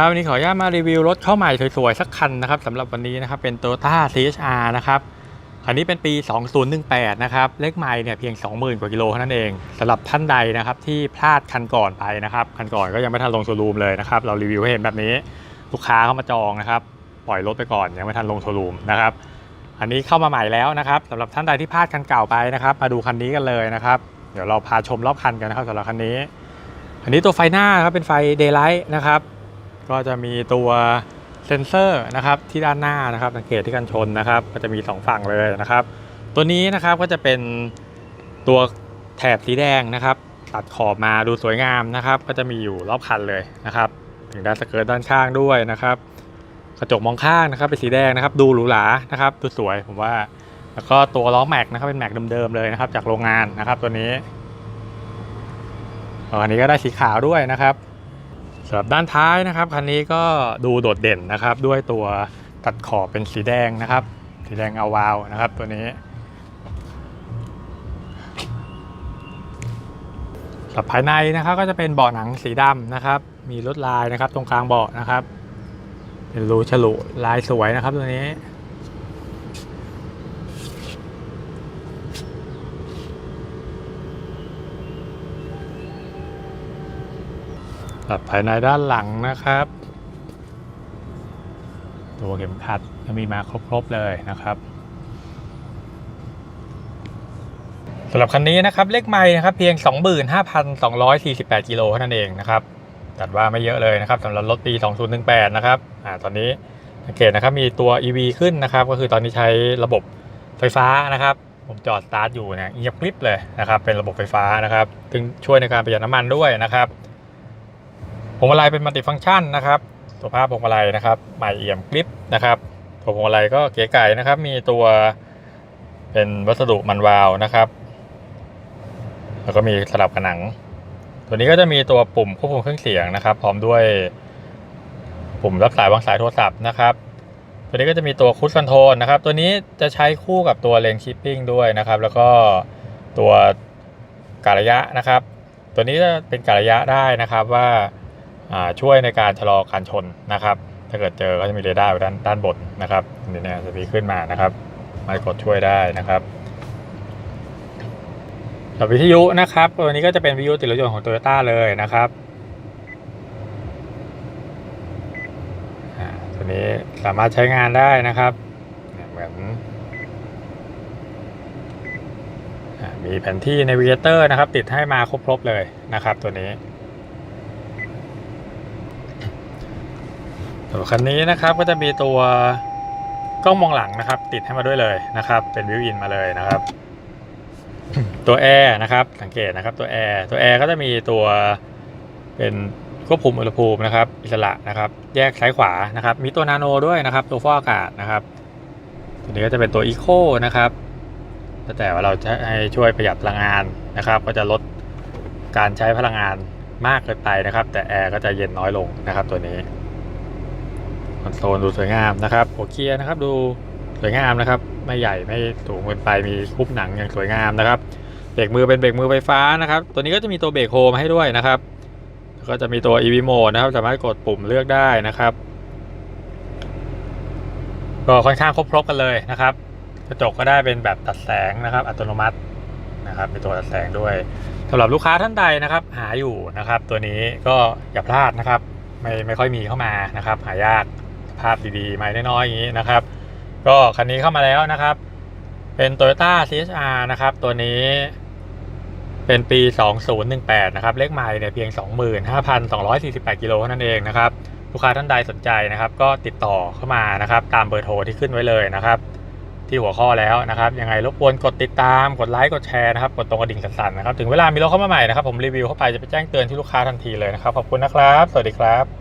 ครับวันนี้ขออนุญาตมารีวิวรถเข้าใหม่สวยๆ สักคันนะครับสำหรับวันนี้นะครับเป็น Toyota CHR นะครับคันนี้เป็นปี 2018 นะครับเลขไมล์เนี่ยเพียง 20,000 กว่ากิโลเท่านั้นเองสำหรับท่านใดนะครับที่พลาดคันก่อนไปนะครับคันก่อนก็ยังไม่ทันลงโชว์รูมเลยนะครับเรารีวิวให้เห็นแบบนี้ลูกค้าเข้ามาจองนะครับปล่อยรถไปก่อนยังไม่ทันลงโชว์รูมนะครับอันนี้เข้ามาใหม่แล้วนะครับสำหรับท่านใดที่พลาดคันเก่าไปนะครับมาดูคันนี้กันเลยนะครับเดี๋ยวเราพาชมรอบคันกันนะครับสำหรับคันนี้ อันนี้ตัวไฟหน้าครับเป็นไฟ Daylight นะครับ ก็จะมีตัวเซ็นเซอร์นะครับที่ด้านหน้านะครับสังเกตที่กันชนนะครับ ก็จะมี 2 ฝั่งเลยนะครับ ตัวนี้นะครับก็จะเป็นตัวแถบสีแดงนะครับตัดขอบมาดูสวยงามนะครับ ก็จะมีอยู่รอบคันเลยนะครับ ถึงด้านสเกิร์ตด้านข้างด้วยนะครับ กระจกมองข้างนะครับเป็นสีแดงนะครับ ดูหรูหรานะครับดูสวยผมว่า แล้วก็ตัวล้อแม็กนะครับเป็นแม็กเดิมๆเลยนะครับ จากโรงงานนะครับ ตัวนี้อันนี้ก็ได้สีขาวด้วยนะครับ สำหรับด้านท้ายนะครับคันนี้ก็ดูโดดเด่นนะครับด้วยตัวตัดขอบเป็นสีแดงนะครับ สีแดงอาวาวนะครับตัวนี้ สับภายในนะครับก็จะเป็นเบาะหนังสีดำนะครับ มีลวดลายนะครับตรงกลางเบาะนะครับ เป็นรูฉลุลายสวยนะครับตัวนี้ หลับภายในด้านหลังนะครับ ตัวเข็มขัดจะมีมาครบๆเลยนะครับสำหรับคันนี้นะครับเลขไม้นะครับเพียง 25,248 กิโลเท่านั้นเองนะครับจัดว่าไม่เยอะเลยนะครับสำหรับรถปี 2018 นะครับอ่าตอนนี้สังเกตนะครับมีตัว EV ขึ้นนะครับ ก็คือตอนนี้ใช้ระบบไฟฟ้านะครับ ผมจอดสตาร์ทอยู่เนี่ยเงียบกริบเลยนะครับ เป็นระบบไฟฟ้านะครับซึ่งช่วยในการประหยัดน้ำมันด้วยนะครับ พวงมาลัยเป็นมัลติฟังก์ชันนะครับตัวภาพพวงมาลัยนะครับใหม่เอี่ยมกริปนะครับตัวพวงมาลัยก็เก๋ไก่นะครับ มีตัวเป็นวัสดุมันวาวนะครับ แล้วก็มีสลับผนัง ตัวนี้ก็จะมีตัวปุ่มควบคุมเครื่องเสียงนะครับ พร้อมด้วยปุ่มรับสายวางสายโทรศัพท์นะครับตัวนี้ก็จะมีตัวคูดคอนโทรลนะครับ ตัวนี้จะใช้คู่กับตัวเลนชิปปิ้งด้วยนะครับ แล้วก็ตัวการะยะนะครับ ตัวนี้จะเป็นการะยะได้นะครับว่าอ่า ช่วยในการชะลอการชนนะครับ ถ้าเกิดเจอก็จะมีเรดาร์อยู่ด้านด้านบนนะครับนี่เนี่ยจะมีขึ้นมานะครับมากดช่วยได้นะครับสำหรับวิทยุนะครับตัวนี้ก็จะเป็นวิทยุติดรถยนต์ของ Toyota เลยนะครับตัวนี้สามารถใช้งานได้นะครับเหมือนมีแผนที่ Navigator นะครับ ติดให้มาครบๆเลยนะครับ ตัวนี้ ส่วนคันนี้นะครับก็จะมีตัวกล้องมองหลังนะครับ ติดให้มาด้วยเลยนะครับ เป็นวิวอินมาเลยนะครับ ตัวแอร์นะครับสังเกตนะครับตัวแอร์ตัวแอร์ก็จะมีตัวเป็นควบคุมอุณหภูมินะครับ อิสระนะครับ แยกซ้ายขวานะครับ มีตัวนาโนด้วยนะครับ ตัวฟอกอากาศนะครับ ตัวนี้ก็จะเป็นตัวอีโคนะครับแล้วแต่ว่าเราจะให้ช่วยประหยัดพลังงานนะครับ ก็จะลดการใช้พลังงานมากเกินไปนะครับ แต่แอร์ก็จะเย็นน้อยลงนะครับ ตัวนี้ คอนโซลดูสวยงามนะครับหัวเกียร์นะครับดูสวยงามนะครับ ไม่ใหญ่ไม่สูงเกินไปมีคุบหนังอย่างสวยงามนะครับเบรกมือเป็นเบรกมือไฟฟ้านะครับ ตัวนี้ก็จะมีตัวเบรกโฮมให้ด้วยนะครับก็จะมีตัว EV mode นะครับ สามารถกดปุ่มเลือกได้นะครับ ก็ค่อนข้างครบครบกันเลยนะครับ กระจกก็ได้เป็นแบบตัดแสงนะครับ อัตโนมัตินะครับมีตัวตัดแสงด้วยสำหรับลูกค้าท่านใดนะครับ หาอยู่นะครับ ตัวนี้ก็อย่าพลาดนะครับ ไม่ไม่ค่อยมีเข้ามานะครับ หายาก ภาพดีๆไม่น้อยๆอย่างนี้นะครับ ก็คันนี้เข้ามาแล้วนะครับ เป็น Toyota CHR นะครับ ตัวนี้เป็นปี 2018 นะครับ เลขไมล์เนี่ยเพียง 25,248 กิโลเท่านั้นเองนะครับ ลูกค้าท่านใดสนใจนะครับ ก็ติดต่อเข้ามานะครับ ตามเบอร์โทรที่ขึ้นไว้เลยนะครับ ที่หัวข้อแล้วนะครับ ยังไงรบกวนกดติดตาม กดไลค์ กดแชร์นะครับ กดตรงกระดิ่งสั่นๆนะครับ ถึงเวลามีรถเข้ามาใหม่นะครับ ผมรีวิวเข้าไปจะไปแจ้งเตือนที่ลูกค้าทันทีเลยนะครับ ขอบคุณนะครับ สวัสดีครับ